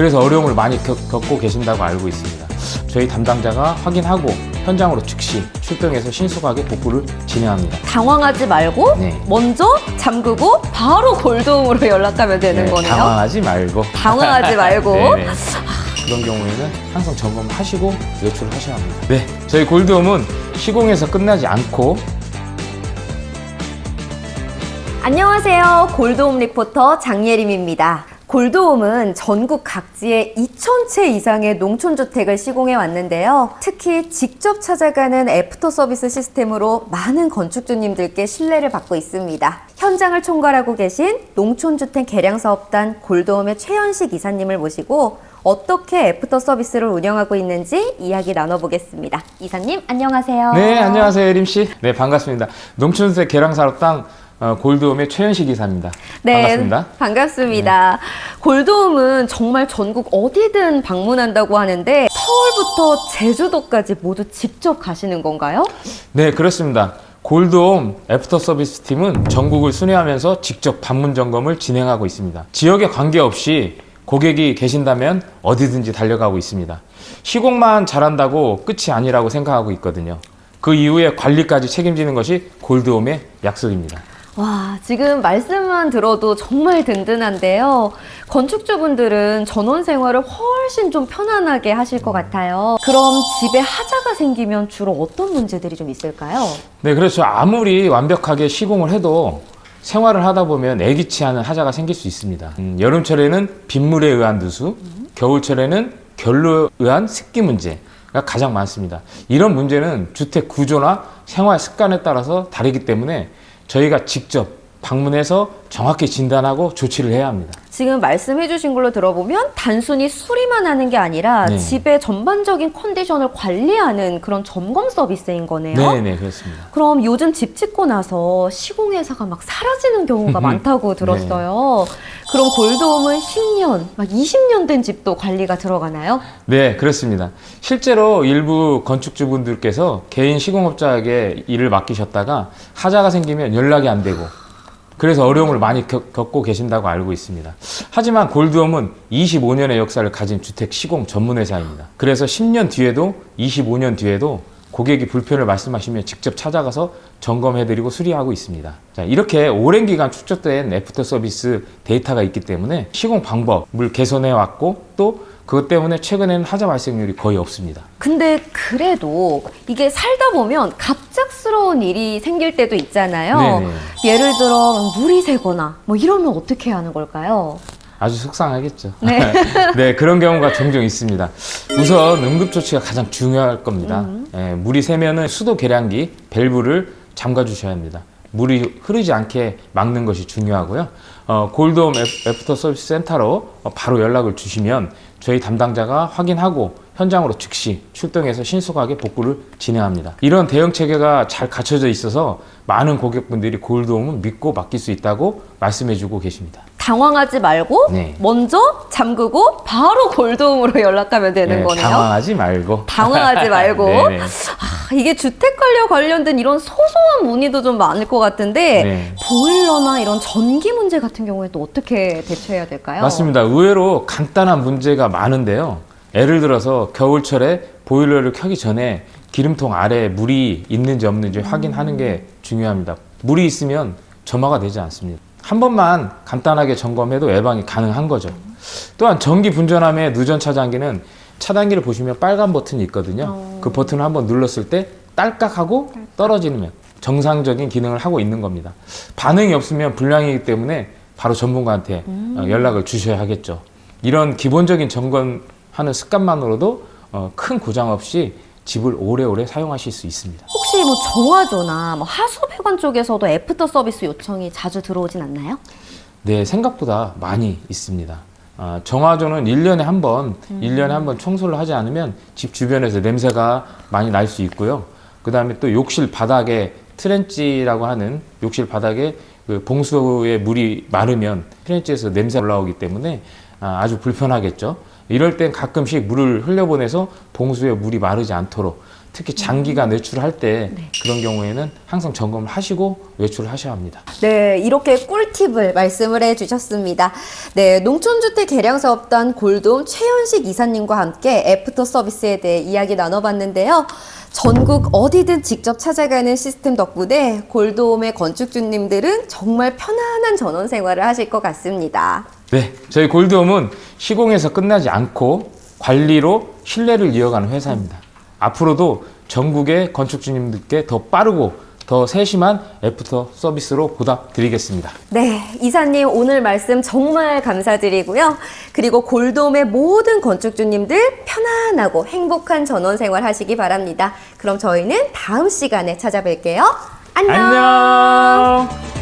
그래서 어려움을 많이 겪, 겪고 계신다고 알고 있습니다. 저희 담당자가 확인하고 현장으로 즉시 출동해서 신속하게 복구를 진행합니다. 당황하지 말고 네. 먼저 잠그고 바로 골드홈으로 연락하면 되는 네, 거네요. 당황하지 말고. 당황하지 말고. 네네. 그런 경우에는 항상 점검하시고 외출을 하셔야 합니다. 네, 저희 골드홈은 시공에서 끝나지 않고 안녕하세요. 골드홈 리포터 장예림입니다. 골드홈은 전국 각지에 2,000채 이상의 농촌주택을 시공해 왔는데요. 특히 직접 찾아가는 애프터 서비스 시스템으로 많은 건축주님들께 신뢰를 받고 있습니다. 현장을 총괄하고 계신 농촌주택 개량사업단 골드홈의 최현식 이사님을 모시고 어떻게 애프터 서비스를 운영하고 있는지 이야기 나눠보겠습니다. 이사님, 안녕하세요. 네, 안녕하세요, 예림 씨. 네, 반갑습니다. 농촌주택 개량사업당 어, 골드홈의 최현식 이사입니다. 네, 반갑습니다. 반갑습니다. 골드홈은 정말 전국 어디든 방문한다고 하는데 서울부터 제주도까지 모두 직접 가시는 건가요? 네, 그렇습니다. 골드홈 애프터 서비스 팀은 전국을 순회하면서 직접 방문 점검을 진행하고 있습니다. 지역에 관계없이 고객이 계신다면 어디든지 달려가고 있습니다. 시공만 잘한다고 끝이 아니라고 생각하고 있거든요. 그 이후에 관리까지 책임지는 것이 골드홈의 약속입니다. 와, 지금 말씀만 들어도 정말 든든한데요. 건축주분들은 전원 생활을 훨씬 좀 편안하게 하실 것 같아요. 그럼 집에 하자가 생기면 주로 어떤 문제들이 좀 있을까요? 네, 그렇죠. 아무리 완벽하게 시공을 해도 생활을 하다 보면 애기치 않은 하자가 생길 수 있습니다. 음, 여름철에는 빗물에 의한 누수, 겨울철에는 결로에 의한 습기 문제가 가장 많습니다. 이런 문제는 주택 구조나 생활 습관에 따라서 다르기 때문에 저희가 직접 방문해서 정확히 진단하고 조치를 해야 합니다. 지금 말씀해주신 걸로 들어보면 단순히 수리만 하는 게 아니라 네. 집의 전반적인 컨디션을 관리하는 그런 점검 서비스인 거네요. 네, 네, 그렇습니다. 그럼 요즘 집 짓고 나서 시공회사가 막 사라지는 경우가 많다고 들었어요. 그럼 골드홈은 10년, 막 20년 된 집도 관리가 들어가나요? 네, 그렇습니다. 실제로 일부 건축주분들께서 개인 시공업자에게 일을 맡기셨다가 하자가 생기면 연락이 안 되고 그래서 어려움을 많이 겪, 겪고 계신다고 알고 있습니다. 하지만 골드홈은 25년의 역사를 가진 주택 시공 전문 회사입니다. 그래서 10년 뒤에도 25년 뒤에도 고객이 불편을 말씀하시면 직접 찾아가서 점검해드리고 수리하고 있습니다. 자, 이렇게 오랜 기간 축적된 애프터 서비스 데이터가 있기 때문에 시공 방법을 개선해 왔고 또 그것 때문에 최근에는 하자 발생률이 거의 없습니다. 근데 그래도 이게 살다 보면 갑작스러운 일이 생길 때도 있잖아요. 네네. 예를 들어 물이 새거나 뭐 이러면 어떻게 하는 걸까요? 아주 속상하겠죠. 네. 네, 그런 경우가 종종 있습니다. 우선 응급조치가 가장 중요할 겁니다. 예, 물이 새면은 수도 계량기 밸브를 잠가 주셔야 합니다. 물이 흐르지 않게 막는 것이 중요하고요. 어, 골드홈 애프- 애프터 서비스 센터로 어, 바로 연락을 주시면 저희 담당자가 확인하고 현장으로 즉시 출동해서 신속하게 복구를 진행합니다. 이런 대응 체계가 잘 갖춰져 있어서 많은 고객분들이 골드홈을 믿고 맡길 수 있다고 말씀해주고 계십니다. 당황하지 말고 네. 먼저 잠그고 바로 골드홈으로 연락하면 되는 네, 거네요. 당황하지 말고. 당황하지 말고. 네네. 아, 이게 주택 관리와 관련된 이런 소소한 문의도 좀 많을 것 같은데 네. 보일러나 이런 전기 문제 같은 경우에 또 어떻게 대처해야 될까요? 맞습니다. 의외로 간단한 문제가 많은데요. 예를 들어서 겨울철에 보일러를 켜기 전에 기름통 아래에 물이 있는지 없는지 확인하는 게 중요합니다. 물이 있으면 점화가 되지 않습니다. 한 번만 간단하게 점검해도 예방이 가능한 거죠. 또한 전기 분전함의 누전 차단기는 차단기를 보시면 빨간 버튼이 있거든요. 그 버튼을 한번 눌렀을 때 딸깍하고 떨어지면 정상적인 기능을 하고 있는 겁니다. 반응이 없으면 불량이기 때문에 바로 전문가한테 어, 연락을 주셔야 하겠죠. 이런 기본적인 점검하는 습관만으로도 어, 큰 고장 없이 집을 오래오래 사용하실 수 있습니다. 혹시 뭐 정화조나 뭐 하수배관 쪽에서도 애프터 서비스 요청이 자주 들어오진 않나요? 네, 생각보다 많이 있습니다. 아, 정화조는 1년에 한 번, 일 1년에 한 번 청소를 하지 않으면 집 주변에서 냄새가 많이 날 수 있고요. 그 다음에 또 욕실 바닥에 트렌치라고 하는 욕실 바닥에 그 봉수에 물이 마르면 트렌치에서 냄새 가 올라오기 때문에 아, 아주 불편하겠죠. 이럴 땐 가끔씩 물을 흘려보내서 봉수에 물이 마르지 않도록 특히 장기간 외출할 때 그런 경우에는 항상 점검을 하시고 외출을 하셔야 합니다. 네, 이렇게 꿀팁을 말씀을 해주셨습니다. 네, 농촌주택 개량 사업단 골돔 최현식 이사님과 함께 애프터 서비스에 대해 이야기 나눠봤는데요. 전국 어디든 직접 찾아가는 시스템 덕분에 골돔의 건축주님들은 정말 편안한 전원 생활을 하실 것 같습니다. 네, 저희 골드홈은 시공에서 끝나지 않고 관리로 신뢰를 이어가는 회사입니다. 앞으로도 전국의 건축주님들께 더 빠르고 더 세심한 애프터 서비스로 보답드리겠습니다. 네, 이사님 오늘 말씀 정말 감사드리고요. 그리고 골돔의 모든 건축주님들 편안하고 행복한 전원 생활 하시기 바랍니다. 그럼 저희는 다음 시간에 찾아뵐게요. 안녕. 안녕!